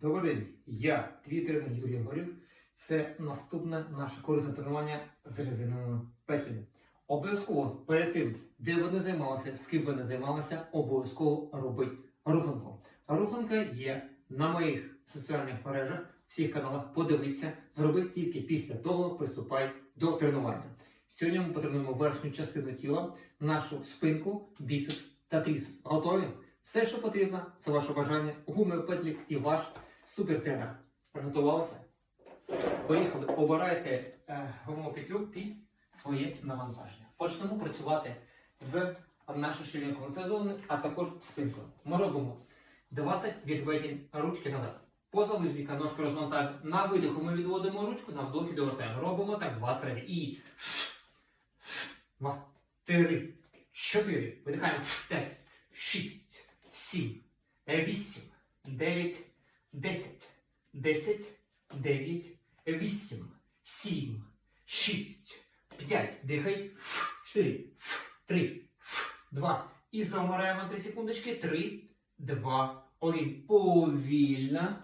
Добрий день, я твій тренер Юрій Горів. Це наступне наше корисне тренування з резиновими петлями. Обов'язково перед тим, де ви не займалися, з ким ви не займалися, обов'язково робить руханку. Руханка є на моїх соціальних мережах, всіх каналах. Подивіться, зробіть тільки після того, приступай до тренування. Сьогодні ми потренуємо верхню частину тіла, нашу спинку, біцепс та трицепс. Готові? Все, що потрібно, це ваше бажання, гуми, петлі і ваш супертренер. Приготувалися? Поїхали. Обирайте е, гумову петлю під своє навантаження. Почнемо працювати з нашим ширинковим сезоном, а також спинкою. Ми робимо 20 відведень ручки назад. Поза лижника, ножка розвантажена. На видиху ми відводимо ручку, на вдохі довертаємо. Робимо так 20 разів. І 2, 3, 4. Видихаємо 5, 6, 7, 8, 9, 10, 10, 9, 8, 7, 6, 5. Дихай. 4, 3, 2. І замираємо 3 секундочки. 3, 2, 1. Повільно.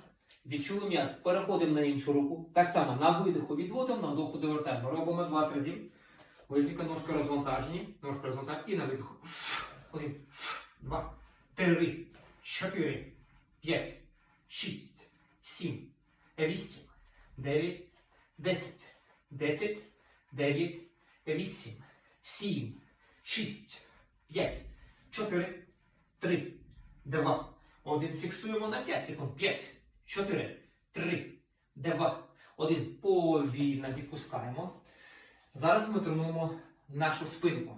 Відчули м'яз. Переходимо на іншу руку. Так само на видиху відводимо, на вдоху довертаємо. Робимо 20 разів. Лижника, ножка розвантажені. Ножка розвантажені. І на видиху. 1, 2, 3, 4, 5, 6, 7, 8, 9, 10, 10, 9, 8, 7, 6, 5, 4, 3, 2, 1. Фіксуємо на 5 секунд. 5, 4, 3, 2, 1. Повільно відпускаємо. Зараз ми тренуємо нашу спинку.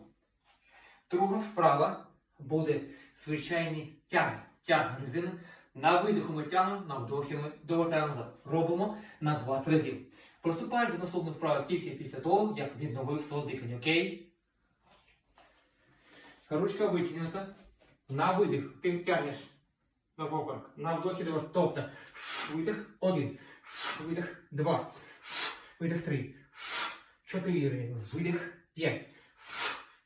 Друга вправа буде звичайні тяги. Тяг резини. На видиху ми тягнемо, на вдохі ми довертаємо назад. Робимо на 20 разів. Приступаєш до наступної вправи тільки після того, як відновив своє дихання. Окей? Ручка витягнута. На видих ти тягнеш на поперек. На вдохі два. Тобто видих один. Видих два. Видих три. Чотири. Видих п'ять.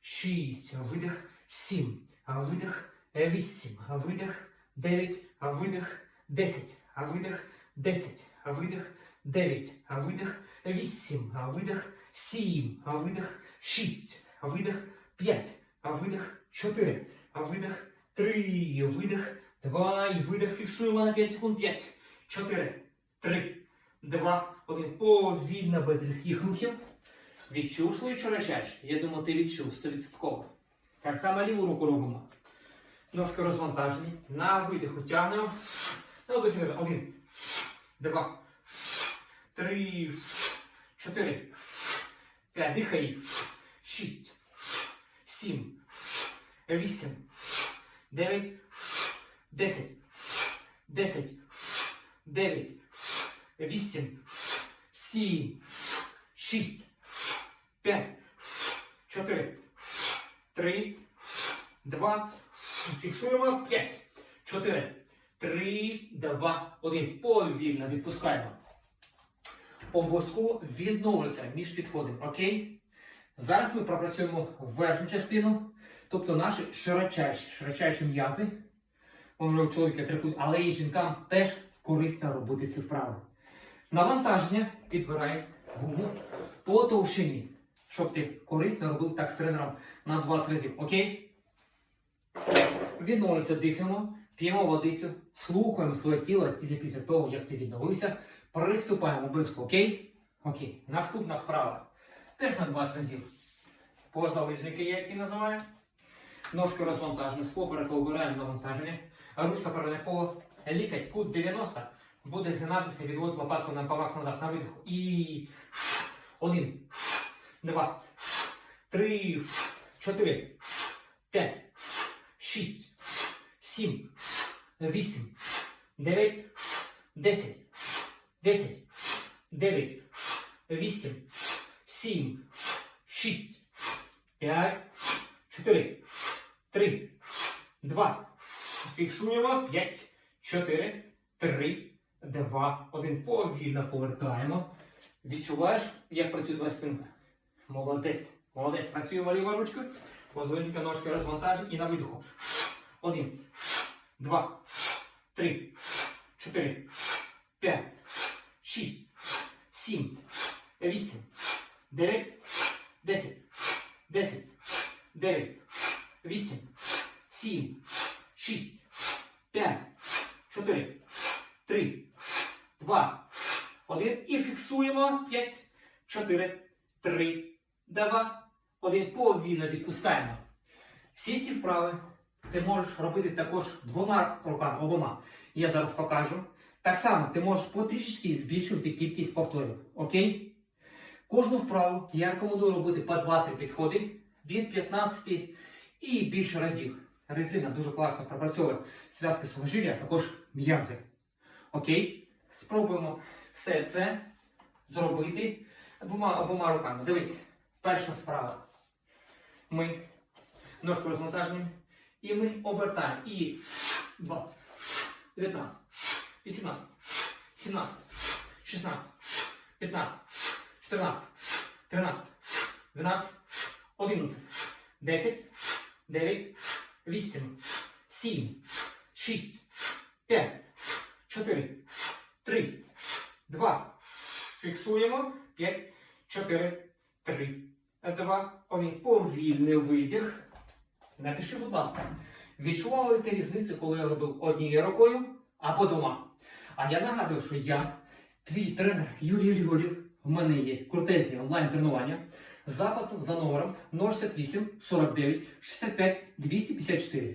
Шість. Видих сім. Видих вісім. Видих дев'ять. Видих десять. Видих десять. Видих дев'ять. Видих вісім. Видих сім. Видих шість. Видих п'ять. Видих чотири. Видих три. Видих два. І видих. Фіксуємо на 5 секунд. П'ять. Чотири. Три. Два. Один. Повільно без різких рухів. Відчув свою широчач? Я думаю, ти відчув 100%. Так само ліву руку робимо. Ножки розвантажені. На видиху тягнемо. На наверх. Один. Два. Три. Чотири. П'ять. Дихай. Шість. Сім. Вісім. Дев'ять. Десять. Десять. Дев'ять. Вісім. Сім. Шість. П'ять. Чотири. Три. Два. Фіксуємо. П'ять. Чотири. Три. Два. Один. Повільно відпускаємо. Обов'язково відновлюється між підходами. Окей? Зараз ми пропрацюємо верхню частину, тобто наші широчайші, широчайші м'язи. У чоловіка трикуть, але і жінкам теж корисно робити ці вправи. Навантаження підбирай гуму по товщині, щоб ти корисно робив так з тренером на 20 разів. Окей? Відновлюється, дихаємо, п'ємо водицю, слухаємо своє тіло тільки після того, як ти відновився. Приступаємо обов'язково. Окей? Окей. Наступна вправа. Теж на 20 разів. Позалежники, я які називаю. Ножки розвантажені, з попереку обираємо навантаження. Ручка переверне поло. Лікать, кут 90. Буде згинатися, відводить лопатку на павак назад, на видиху. І один, два, три, чотири, п'ять, шість, сім, вісім, дев'ять, десять, десять, дев'ять, вісім, сім, шість, п'ять, чотири, три, два. Фіксуємо. П'ять, чотири, три, два, один. Повільно повертаємо. Відчуваєш, як працює твоя спинка? Молодець. Молодець. Працюємо лівою ручкою. Позвоніть ножки розвантажені і на видиху. Один, два, три, чотири, п'ять, шість, сім, вісім, дев'ять, десять, десять, дев'ять, вісім, сім, шість, п'ять, чотири, три, два, один. І фіксуємо. П'ять, чотири, три, два. Повільно відпускаємо. Всі ці вправи ти можеш робити також двома руками, обома. Я зараз покажу. Так само ти можеш потрішечки збільшувати кількість повторів. Окей? Кожну вправу я рекомендую робити по 2-3 підходи від 15 і більше разів. Резина дуже класно пропрацьовує зв'язки сухожилля, а також м'язи. Окей? Спробуємо все це зробити двома обома руками. Дивись, перша вправа. Ми. Ножку розвантажуємо і ми обертаємо. І. 20, 19, 18, 17, 16, 15, 14, 13, 12, 11, 10, 9, 8, 7, 6, 5, 4, 3, 2. Фіксуємо. 5, 4, 3, 2, 1. Повільний видих. Напиши, будь ласка, відчували ти різницю, коли я робив однією рукою або двома? А я нагадую, що я, твій тренер Юрій Григорів, в мене є крутезні онлайн-тренування з записом за номером 068 49 65 254.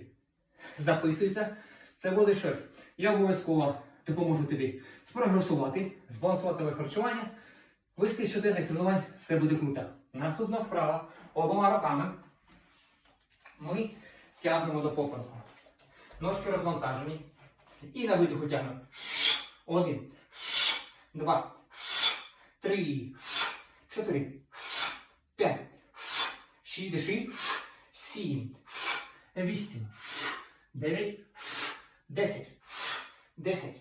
Записуйся, це буде щось. Я обов'язково допоможу тобі спрогресувати, збалансувати харчування, вести щоденних тренувань, все буде круто. Наступна вправа. Обома руками. Ми тягнемо до попереку. Ножки розвантажені. І на видиху тягнемо. Один, два, три, чотири, п'ять, шість, диши, сім, вісім, дев'ять, десять, десять,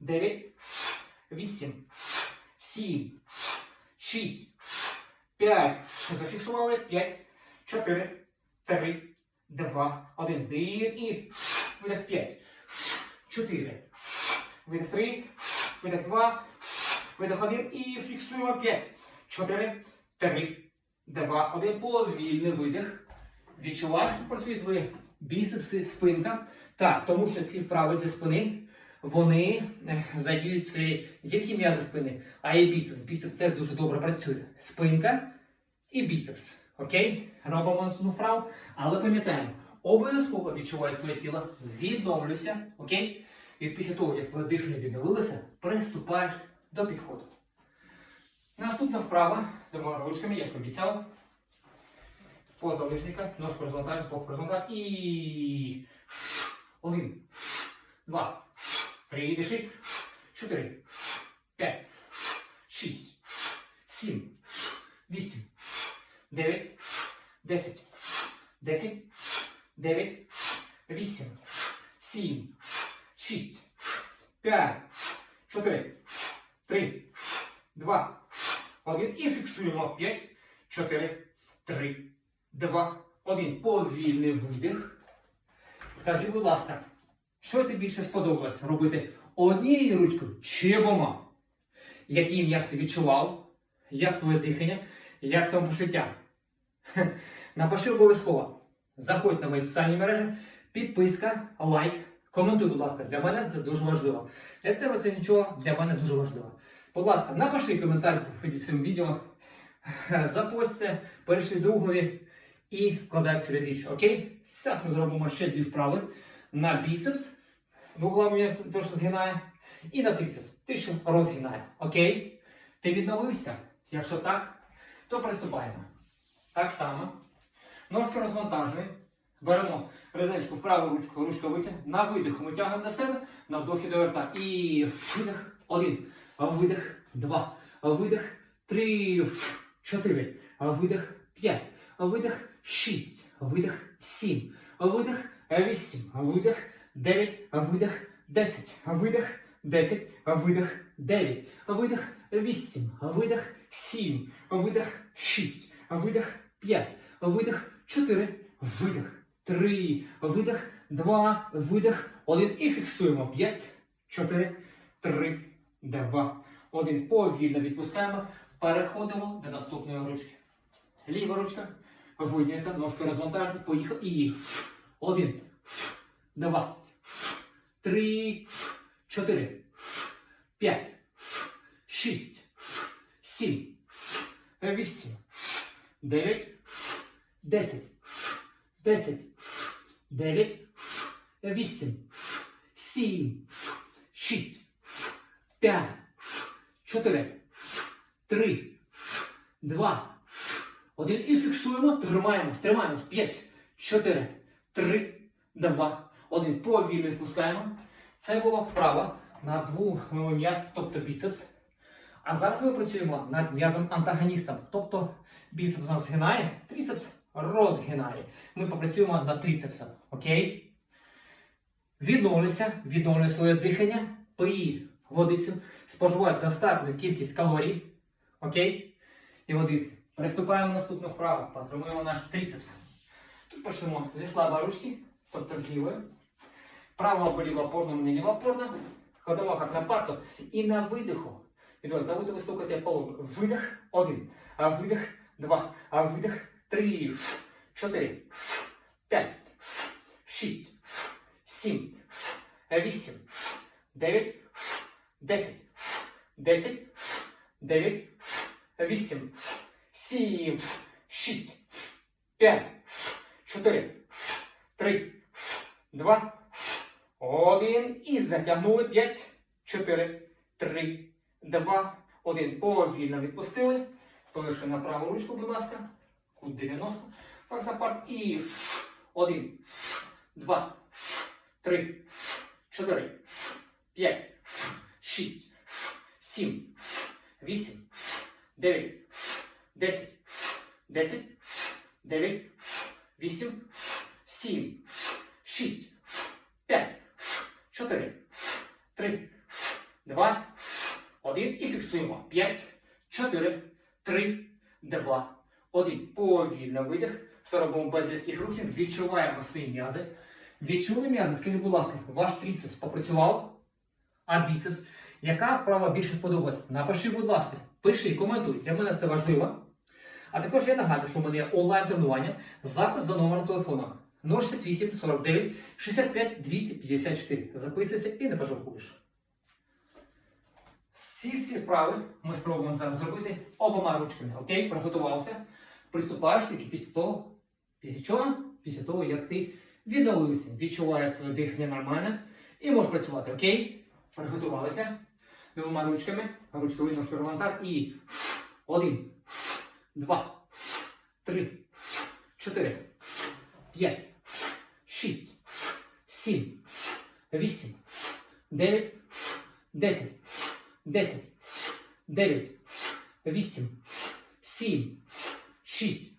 дев'ять, вісім, сім, шість, п'ять. Зафіксували. П'ять, чотири, три, два, один. Дих і видих. П'ять, чотири, видих. Три, видих. Два, видих. Один. І фіксуємо. П'ять, чотири, три, два, один. Повільний видих. Відчуваєш, як працюють твої біцепси, спинка. Так, тому що ці вправи для спини, вони задіють свої які м'язи спини, а і біцепс. Біцепс це дуже добре працює. Спинка і біцепс. Окей? Робимо наступну вправу, але пам'ятаємо, обов'язково відчувай своє тіло, відновлюйся, окей? І після того, як твоє дихання відновилося, приступаєш до підходу. Наступна вправа, двома ручками, як обіцяв. Поза лишника, ножку розвантажу, попу розвантажу і один, два, три, диши, чотири, п'ять, шість, сім, вісім, дев'ять, десять, десять, дев'ять, вісім, сім, шість, п'ять, чотири, три, два, один. І фіксуємо. П'ять, чотири, три, два, один. Повільний видих. Скажи, будь ласка, що тобі більше сподобалось робити однією ручкою чи обома? Який м'яз ти відчував? Як твоє дихання? Як самопочуття? Напиши обов'язково. Заходь на мої соціальні мережі, підписка, лайк, коментуй, будь ласка, для мене це дуже важливо. Для цього це нічого для мене дуже важливо. Будь ласка, напиши коментар під цим відео, запость це, перейшли другові і вкладай в себе більше. Окей? Зараз ми зробимо ще дві вправи на біцепс. Двуглавий м'яз теж згинає. І на трицепс. Ти що розгинає. Окей? Ти відновився? Якщо так, то приступаємо. Так само. Ножки розвантажені. Беремо резиночку в праву ручку, ручка витяг. На видиху ми тягнемо на себе, на вдохі до рта. І видих. Один. Видих. Два. Видих. Три. Чотири. Видих. П'ять. Видих. Шість. Видих. Сім. Видих. Вісім. Видих. Дев'ять. Видих. Десять. Видих. Десять. Видих. Дев'ять. Видих. Вісім. Видих. Сім. Видих. Шість. Видих. П'ять. Видих. Чотири. Видих. Три. Видих. Два. Видих. Один. І фіксуємо. П'ять. Чотири. три, два, один. Повільно відпускаємо. Переходимо до наступної ручки. Ліва ручка. Вийнята, ножки розвантажені. Поїхали. І один, два, три, чотири, п'ять, шість, сім, вісім, дев'ять, десять, десять, дев'ять, вісім, сім, шість, п'ять, чотири, три, два, один. І фіксуємо. Тримаємось, тримаємось. П'ять, чотири, три, два, один. Повільно відпускаємо. Це була вправа на двох м'яз, тобто біцепс. А зараз ми працюємо над м'язом антагоністом. Тобто біцепс нас згинає, трицепс розгинає. Ми попрацюємо над трицепсом. Окей? Відновлюйся, відновлюй своє дихання, пий водицю, споживай достатню кількість калорій. Окей? І водиці. Приступаємо наступну вправу. Потримуємо наш трицепс. Тут почнемо зі слабої ручки, тобто з лівої. Право опорна, не ліва опорна. Кладемо як на парту. І на видиху. Відомо, як будете ви слухаєте полу. Видих один. А видих два. А видих три. Чотири. П'ять. Шість. Сім. Вісім. Дев'ять. Десять. Десять. Дев'ять. Вісім. Сім. Шість. П'ять. Чотири. Три. Два. Один. І затягнули. П'ять. Чотири. Три. Два. Один. Повільно відпустили. Полишили на праву ручку, будь ласка. Кут 90. Так, на парт. І один. Два. Три. Чотири. П'ять. Шість. Сім. Вісім. Дев'ять. Десять. Десять. Дев'ять. Вісім. Сім. Шість. П'ять. Чотири. Три. Два. Один. І фіксуємо. П'ять. Чотири. Три. Два. Один. Повільно видих. Все робимо без різких рухів. Відчуваємо свої м'язи. Відчули м'язи? Скажіть, будь ласка, ваш трицепс попрацював? А біцепс? Яка вправа більше сподобалась? Напиши, будь ласка, пиши, коментуй. Для мене це важливо. А також я нагадую, що в мене є онлайн-тренування, запис за номером телефону 068 49 65 254. Записуйся і не пожалкуєш. Ці всі вправи ми спробуємо зараз зробити обома ручками. Окей, приготувався. Приступаєш тільки після того, після чого? Після того, як ти відновився, відчуваєш своє дихання нормально і можеш працювати. Окей? Приготувалися. Двома ручками. Ручковий ножки романтар. І один, два, три, чотири, п'ять, шість, сім, вісім, дев'ять, десять, десять, дев'ять, вісім, сім, шість,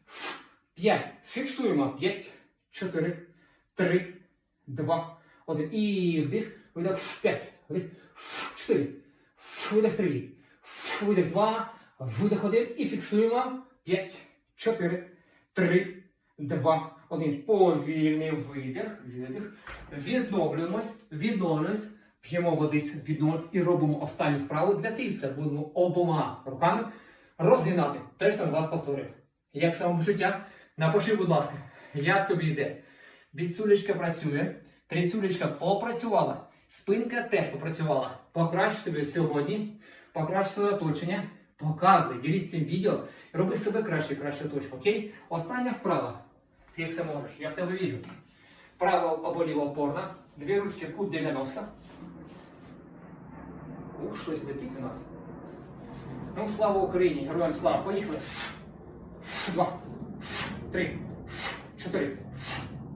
п'ять. Фіксуємо. П'ять, чотири, три, два, один. І вдих. Видих. П'ять. Вдих. Чотири. Видих три. Видих два. Видих один. І фіксуємо. П'ять, чотири, три, два, один. Повільний видих. Видих. Відновлюємось. Відновлюємось. П'ємо водицю, відновлюємось і робимо останню вправу для тильця. Будемо обома руками розгинати. Теж на вас повторюю. Як самопочуття? Напиши, будь ласка, як тобі йде? Біцюлечка працює, трицюлечка попрацювала, спинка теж попрацювала. Покращ собі сьогодні, покращ своє оточення, показуй, ділись цим відео, роби себе краще, краще точку. Окей? Остання вправа. Ти все можеш, я в тебе вірю. Права або ліва опорна, дві ручки кут 90. Ух, щось летить у нас. Ну, слава Україні, героям слава. Поїхали. Два, три, чотири,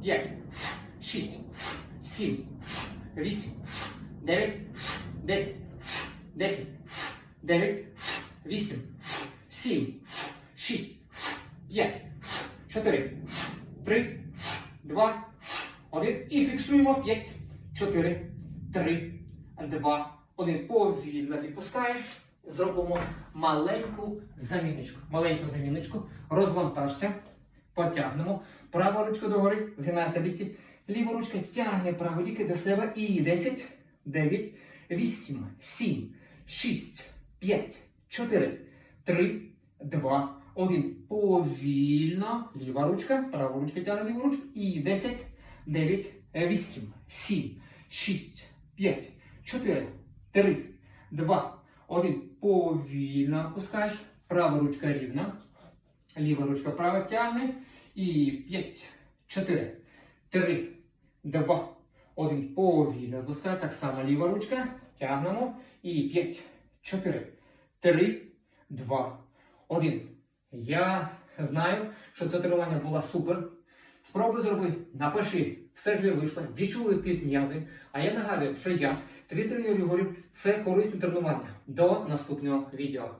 п'ять, шість, сім, вісім, дев'ять, десять, десять, дев'ять, вісім, сім, шість, п'ять, чотири, три, два, один. І фіксуємо п'ять, чотири, три, два, один. Повільно відпускаєш. Зробимо маленьку заміночку. Маленьку заміночку. Розвантажся. Потягнемо. Права ручка догори, згинається лікті. Ліва ручка тягне праву ліки до себе. І 10, 9, вісім, сім, шість, п'ять, чотири, три, два, один. Повільно. Ліва ручка, права ручка тягне ліву ручку. І десять, дев'ять, вісім, сім, шість, п'ять, чотири, три, два, один. Повільно опускаєш. Права ручка рівна. Ліва ручка права тягне. І 5, 4, 3, 2, 1. Повільно опускай. Так само ліва ручка. Тягнемо. І 5, 4, 3, 2, 1. Я знаю, що це тренування було супер. Спробуй зроби, напиши, все ж вийшло, відчули ти м'язи. А я нагадую, що я, тренер Ігорів, це корисне тренування. До наступного відео.